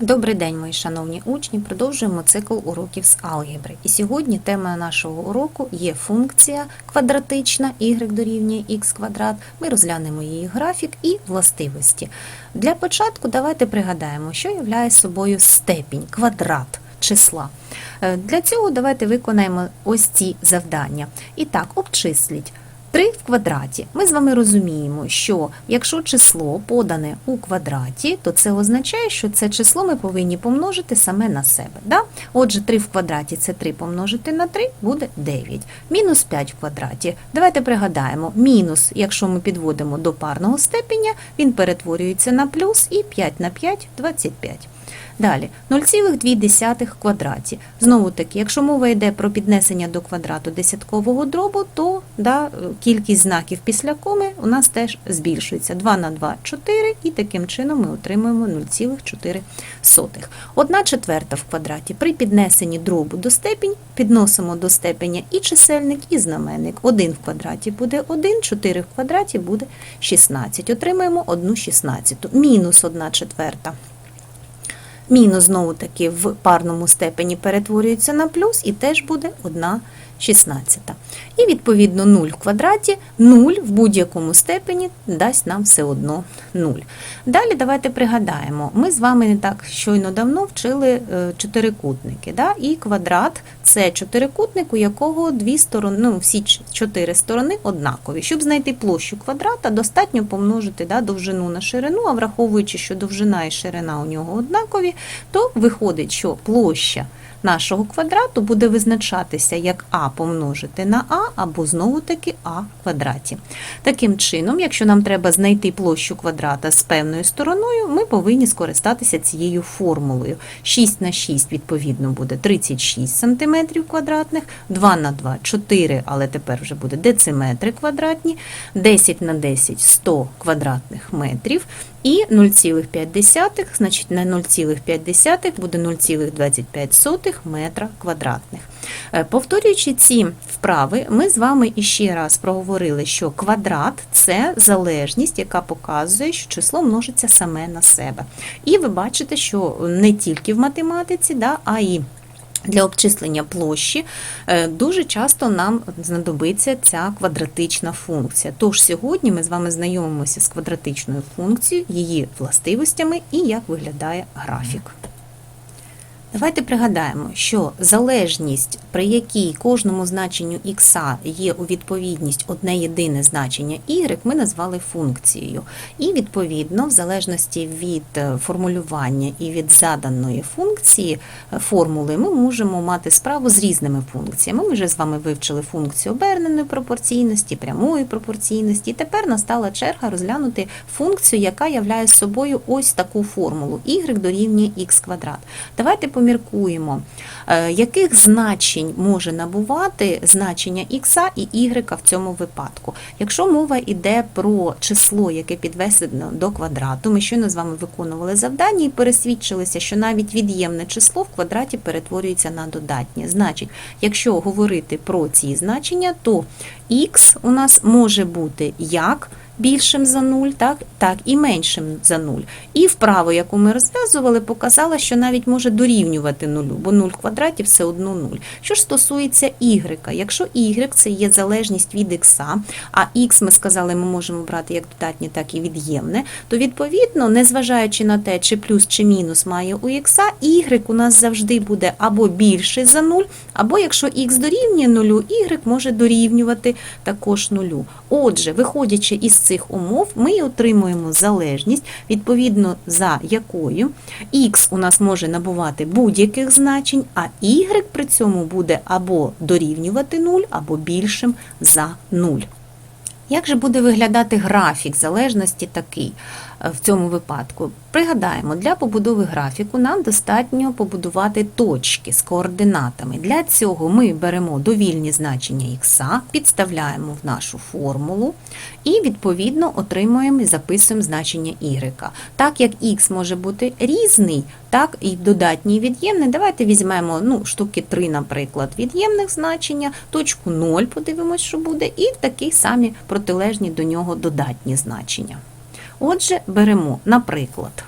Добрий день, мої шановні учні. Продовжуємо цикл уроків з алгебри. І сьогодні тема нашого уроку є функція квадратична y дорівнює x квадрат. Ми розглянемо її графік і властивості. Для початку давайте пригадаємо, що являє собою степінь, квадрат числа. Е, Для цього давайте виконаємо ось ці завдання. І так, обчисліть. 3 в квадраті. Ми з вами розуміємо, що якщо число подане у квадраті, то це означає, що це число ми повинні помножити саме на себе. Да? Отже, 3 в квадраті це 3 помножити на 3 буде 9. Мінус 5 в квадраті. Давайте пригадаємо, мінус, якщо ми підводимо до парного степеня, він перетворюється на плюс і 5 на 5 – 25. Далі 0,2 квадраті. Знову таки, якщо мова йде про піднесення до квадрату десяткового дробу, то да, кількість знаків після коми у нас теж збільшується. 2 на 2 – 4, і таким чином ми отримуємо 0,4. 1 четверта в квадраті. При піднесенні дробу до степінь підносимо до степеня і чисельник, і знаменник. 1 в квадраті буде 1, 4 в квадраті буде 16. Отримаємо 1 шістнадцяту. Мінус 1 четверта. Мінус, знову таки, в парному степені перетворюється на плюс і теж буде одна 16. І, відповідно, 0 в квадраті, 0 в будь-якому степені дасть нам все одно 0. Далі давайте пригадаємо, ми з вами не так щойно давно вчили е, чотирикутники. Да? І квадрат це чотирикутник, у якого дві сторони, ну, всі чотири сторони однакові. Щоб знайти площу квадрата, достатньо помножити да, довжину на ширину, а враховуючи, що довжина і ширина у нього однакові, то виходить, що площа нашого квадрату буде визначатися як а помножити на а, або знову таки а квадраті. Таким чином, якщо нам треба знайти площу квадрата з певною стороною, ми повинні скористатися цією формулою. 6 на 6, відповідно, буде 36 см квадратних, 2 на 2 – 4, але тепер вже буде дециметри квадратні, 10 на 10 – 100 квадратних метрів, і 0,5, значить на 0,5 буде 0,25 метра квадратних. Е, Повторюючи ці вправи, ми з вами іще раз проговорили, що квадрат це залежність, яка показує, що число множиться саме на себе. І ви бачите, що не тільки в математиці, да, а й для обчислення площі е, дуже часто нам знадобиться ця квадратична функція. Тож сьогодні ми з вами знайомимося з квадратичною функцією, її властивостями і як виглядає графік. Давайте пригадаємо, що залежність, при якій кожному значенню х є у відповідність одне єдине значення y, ми назвали функцією. І відповідно, в залежності від е, формулювання і від заданої функції е, формули, ми можемо мати справу з різними функціями. Ми вже з вами вивчили функцію оберненої пропорційності, прямої пропорційності. І тепер настала черга розглянути функцію, яка являє собою ось таку формулу y дорівнює х квадрат. Давайте поміркуємо, е, яких значень може набувати значення х і y в цьому випадку. Якщо мова йде про число, яке підведено до квадрату, ми щойно з вами виконували завдання і пересвідчилися, що навіть від'ємне число в квадраті перетворюється на додатнє. Значить, якщо говорити про ці значення, то х у нас може бути як більшим за 0, так, так і меншим за 0. І вправо, яку ми розв'язували, показала, що навіть може дорівнювати 0, бо 0 в квадраті все одно 0. Що ж стосується y, якщо y це є залежність від x, а x, ми сказали, ми можемо брати як додатнє, так і від'ємне, то відповідно, незважаючи на те, чи плюс, чи мінус має у x, y у нас завжди буде або більший за 0, або якщо x дорівнює 0, y може дорівнювати також 0. Отже, виходячи із цих умов, ми отримуємо залежність, відповідно за якою x у нас може набувати будь-яких значень, а y при цьому буде або дорівнювати 0, або більшим за 0. Як же буде виглядати графік залежності такий в цьому випадку? Пригадаємо, для побудови графіку нам достатньо побудувати точки з координатами. Для цього ми беремо довільні значення х, підставляємо в нашу формулу і відповідно отримуємо і записуємо значення y. Так як х може бути різний, так і додатній від'ємний. Давайте візьмемо ну, штуки 3, наприклад, від'ємних значення, точку 0, подивимось, що буде, і такі самі протилежні до нього додатні значення. Отже, беремо, наприклад,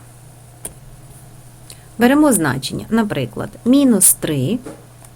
Беремо значення, наприклад, мінус 3,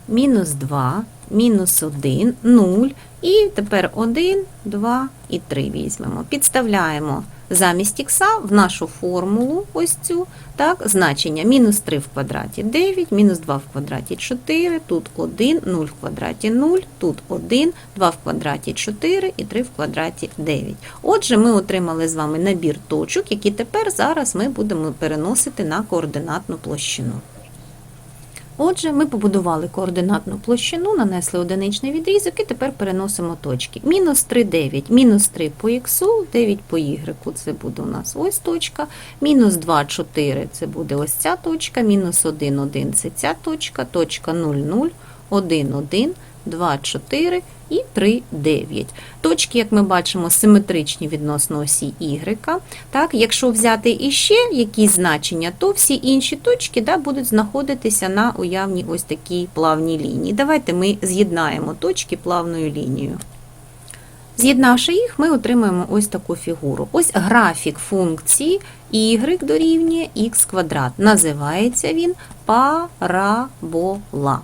мінус 2, мінус 1, 0, і тепер 1, 2 і 3 візьмемо. Підставляємо замість ікса в нашу формулу ось цю, так, значення мінус 3 в квадраті 9, мінус 2 в квадраті 4, тут 1, 0 в квадраті 0, тут 1, 2 в квадраті 4 і 3 в квадраті 9. Отже, ми отримали з вами набір точок, які тепер зараз ми будемо переносити на координатну площину. Отже, ми побудували координатну площину, нанесли одиничний відрізок і тепер переносимо точки. Мінус 3, 9, мінус 3 по х, 9 по y, це буде у нас ось точка. Мінус 2, 4, це буде ось ця точка. Мінус 1, 1, це ця точка. Точка 0, 0, 1, 1, 2, 4 і 3, 9. Точки, як ми бачимо, симетричні відносно осі y. Так, якщо взяти іще якісь значення, то всі інші точки да, будуть знаходитися на уявній ось такій плавній лінії. Давайте ми з'єднаємо точки плавною лінією. З'єднавши їх, ми отримаємо ось таку фігуру. Ось графік функції y дорівнює х квадрат. Називається він парабола.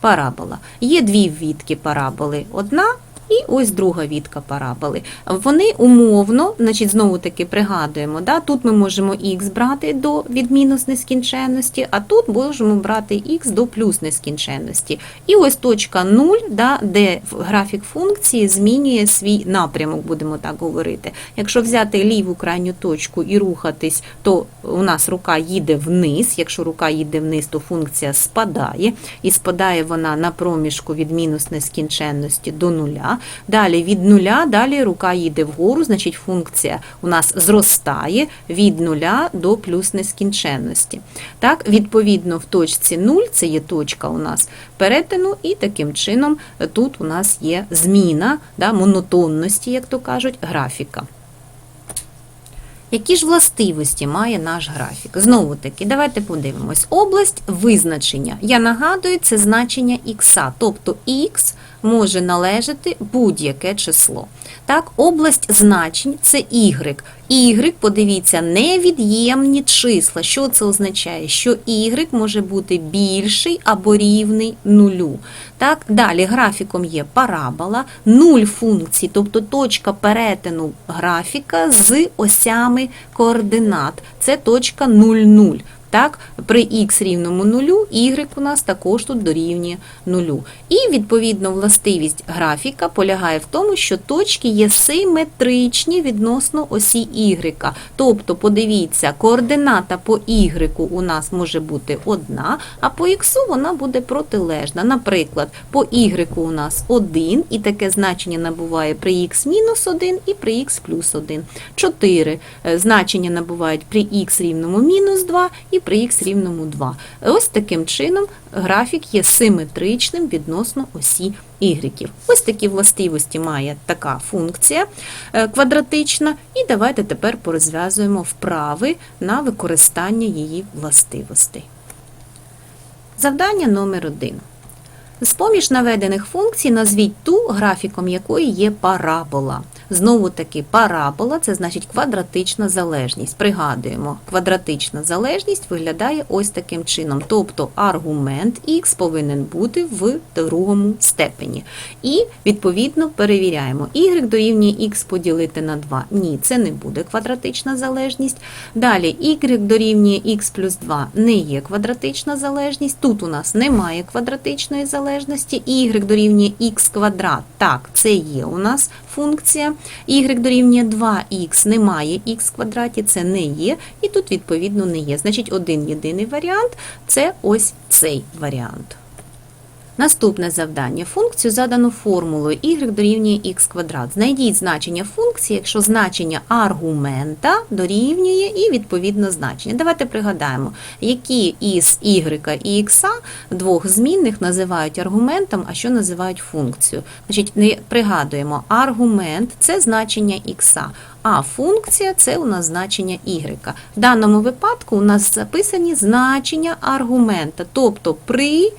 Парабола. Є дві відки параболи. Одна і ось друга відка параболи. Вони умовно, значить, знову таки пригадуємо, да, тут ми можемо х брати до від мінус нескінченності, а тут можемо брати х до плюс нескінченності. І ось точка 0, да, де графік функції змінює свій напрямок, будемо так говорити. Якщо взяти ліву крайню точку і рухатись, то у нас рука їде вниз. Якщо рука їде вниз, то функція спадає. І спадає вона на проміжку від мінус нескінченності до нуля. Далі від нуля, далі рука їде вгору, значить функція у нас зростає від нуля до плюс нескінченності. Так, відповідно, в точці 0, це є точка у нас перетину, і таким чином тут у нас є зміна да, монотонності, як то кажуть, графіка. Які ж властивості має наш графік? Знову таки, давайте подивимось. Область визначення. Я нагадую, це значення х, тобто х може належати будь-яке число. Так, область значень це y. Y, подивіться, невід'ємні числа. Що це означає? Що y може бути більший або рівний нулю. Так, далі графіком є парабола, нуль функцій, тобто точка перетину графіка з осями координат. Це точка 0,0. Так, при х рівному нулю, y у нас також тут дорівнює нулю. І, відповідно, властивість графіка полягає в тому, що точки є симетричні відносно осі y. Тобто, подивіться, координата по y у нас може бути одна, а по х вона буде протилежна. Наприклад, по y у нас 1, і таке значення набуває при х мінус 1 і при х плюс 1. 4 значення набувають при х рівному мінус 2 і при х рівному 2. Ось таким чином графік є симетричним відносно осі y. Ось такі властивості має така функція е, квадратична. І давайте тепер порозв'язуємо вправи на використання її властивостей. Завдання номер 1. З-поміж наведених функцій назвіть ту, графіком якої є парабола. Знову таки, парабола це значить квадратична залежність. Пригадуємо, квадратична залежність виглядає ось таким чином. Тобто аргумент х повинен бути в другому степені. І, відповідно, перевіряємо, y дорівнює х поділити на 2. Ні, це не буде квадратична залежність. Далі y дорівнює х плюс 2 не є квадратична залежність. Тут у нас немає квадратичної залежності. y дорівнює х квадрат. Так, це є у нас функція. y дорівнює 2х, немає х квадраті, це не є, і тут, відповідно, не є. Значить, один єдиний варіант це ось цей варіант. Наступне завдання. Функцію задано формулою y дорівнює х квадрат. Знайдіть значення функції, якщо значення аргумента дорівнює і відповідно значення. Давайте пригадаємо, які із y і x двох змінних називають аргументом, а що називають функцію. Значить, пригадуємо, аргумент це значення x, а функція це у нас значення y. В даному випадку у нас записані значення аргумента, тобто при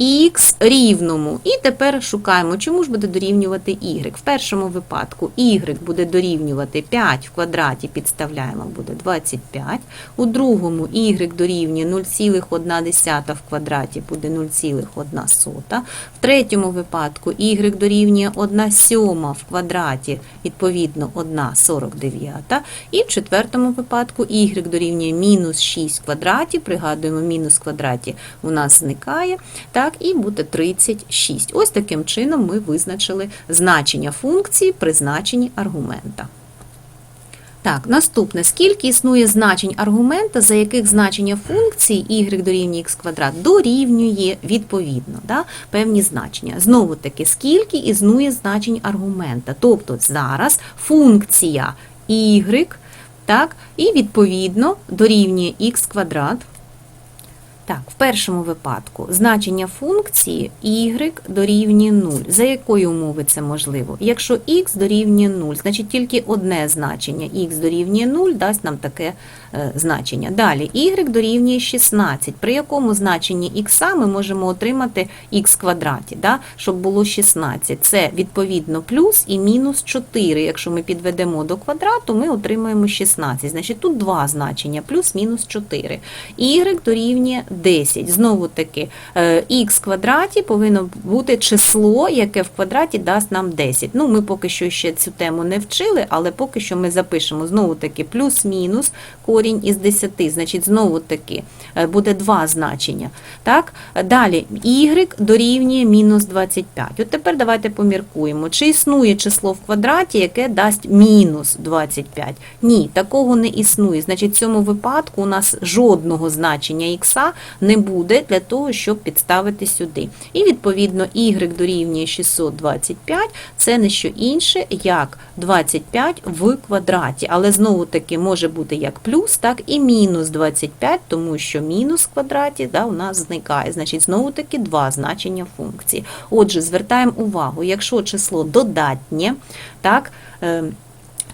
х рівному. І тепер шукаємо, чому ж буде дорівнювати y. В першому випадку y буде дорівнювати 5 в квадраті, підставляємо, буде 25. У другому y дорівнює 0,1 в квадраті, буде 0,1. В третьому випадку y дорівнює 1 сьома в квадраті, відповідно 1,49. І в четвертому випадку y дорівнює мінус 6 в квадраті, пригадуємо, мінус в квадраті у нас зникає, так, і буде 36. Ось таким чином ми визначили значення функції при значенні аргумента. Так, наступне. Скільки існує значень аргумента, за яких значення функції y дорівнює x квадрат дорівнює відповідно да, певні значення. Знову таки, скільки існує значень аргумента. Тобто зараз функція y, так, і відповідно дорівнює x квадрат. Так, в першому випадку значення функції y дорівнює 0. За якої умови це можливо? Якщо x дорівнює 0, значить тільки одне значення x дорівнює 0 дасть нам таке е, значення. Далі y дорівнює 16. При якому значенні x ми можемо отримати x квадраті, да? щоб було 16. Це відповідно плюс і мінус 4. Якщо ми підведемо до квадрату, ми отримаємо 16. Значить тут два значення, плюс мінус 4. y дорівнює 10. Знову таки, х квадраті повинно бути число, яке в квадраті дасть нам 10. Ну, ми поки що ще цю тему не вчили, але поки що ми запишемо знову таки плюс-мінус корінь із 10. Значить, знову таки е, буде два значення. Так? Далі y дорівнює мінус 25. От тепер давайте поміркуємо, чи існує число в квадраті, яке дасть мінус 25. Ні, такого не існує. Значить, в цьому випадку у нас жодного значення х не буде для того, щоб підставити сюди. І відповідно y дорівнює 625, це не що інше, як 25 в квадраті. Але знову таки може бути як плюс, так і мінус 25, тому що мінус в квадраті да, у нас зникає. Значить, знову таки два значення функції. Отже, звертаємо увагу, якщо число додатнє, так, е,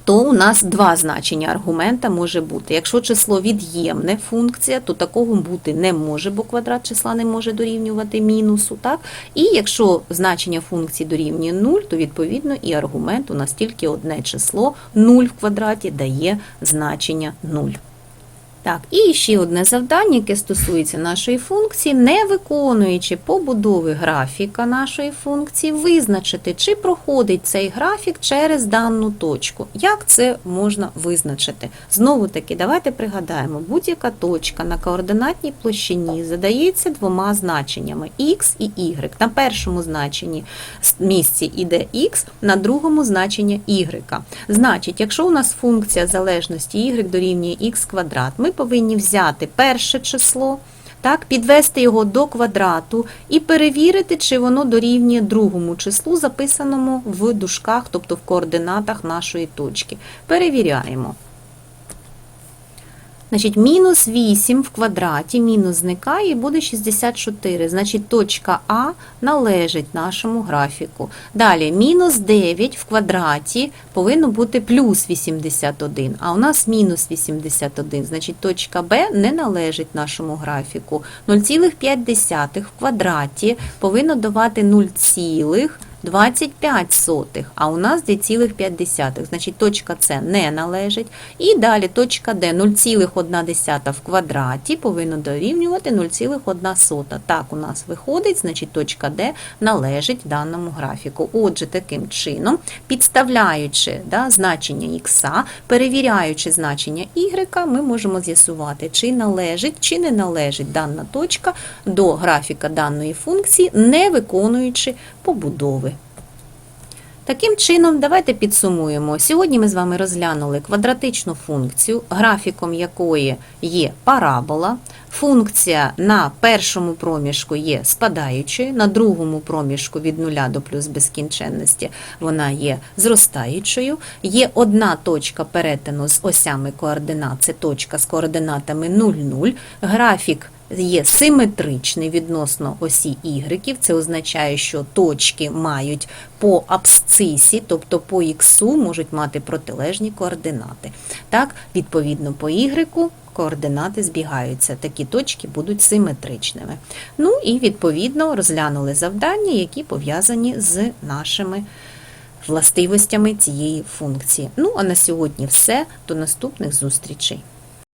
то у нас два значення аргумента може бути. Якщо число від'ємне функція, то такого бути не може, бо квадрат числа не може дорівнювати мінусу. Так? І якщо значення функції дорівнює 0, то відповідно і аргумент у нас тільки одне число 0 в квадраті дає значення 0. Так, і ще одне завдання, яке стосується нашої функції, не виконуючи побудови графіка нашої функції, визначити, чи проходить цей графік через дану точку. Як це можна визначити? Знову таки, давайте пригадаємо, будь-яка точка на координатній площині задається двома значеннями x і y. На першому значенні місці йде x, на другому значення y. Значить, якщо у нас функція залежності y дорівнює x квадрат, ми повинні взяти перше число, так, підвести його до квадрату і перевірити, чи воно дорівнює другому числу, записаному в дужках, тобто в координатах нашої точки. Перевіряємо. Значить, мінус 8 в квадраті, мінус зникає і буде 64. Значить, точка А належить нашому графіку. Далі, мінус 9 в квадраті повинно бути плюс 81, а у нас мінус 81. Значить, точка Б не належить нашому графіку. 0,5 в квадраті повинно давати 0, 25 сотих, а у нас 2,5. Значить, точка С не належить. І далі точка Д 0,1 в квадраті повинно дорівнювати 0,1. Так у нас виходить, значить точка Д належить даному графіку. Отже, таким чином, підставляючи да, значення х, перевіряючи значення y, ми можемо з'ясувати, чи належить, чи не належить дана точка до графіка даної функції, не виконуючи побудови. Таким чином, давайте підсумуємо. Сьогодні ми з вами розглянули квадратичну функцію, графіком якої є парабола. Функція на першому проміжку є спадаючою, на другому проміжку від нуля до плюс безкінченності вона є зростаючою. Є одна точка перетину з осями координат, це точка з координатами 0,0. Графік є симетричний відносно осі Y. Це означає, що точки мають по абсцисі, тобто по Х можуть мати протилежні координати. Так, відповідно по Y координати збігаються. Такі точки будуть симетричними. Ну і відповідно розглянули завдання, які пов'язані з нашими властивостями цієї функції. Ну а на сьогодні все. До наступних зустрічей.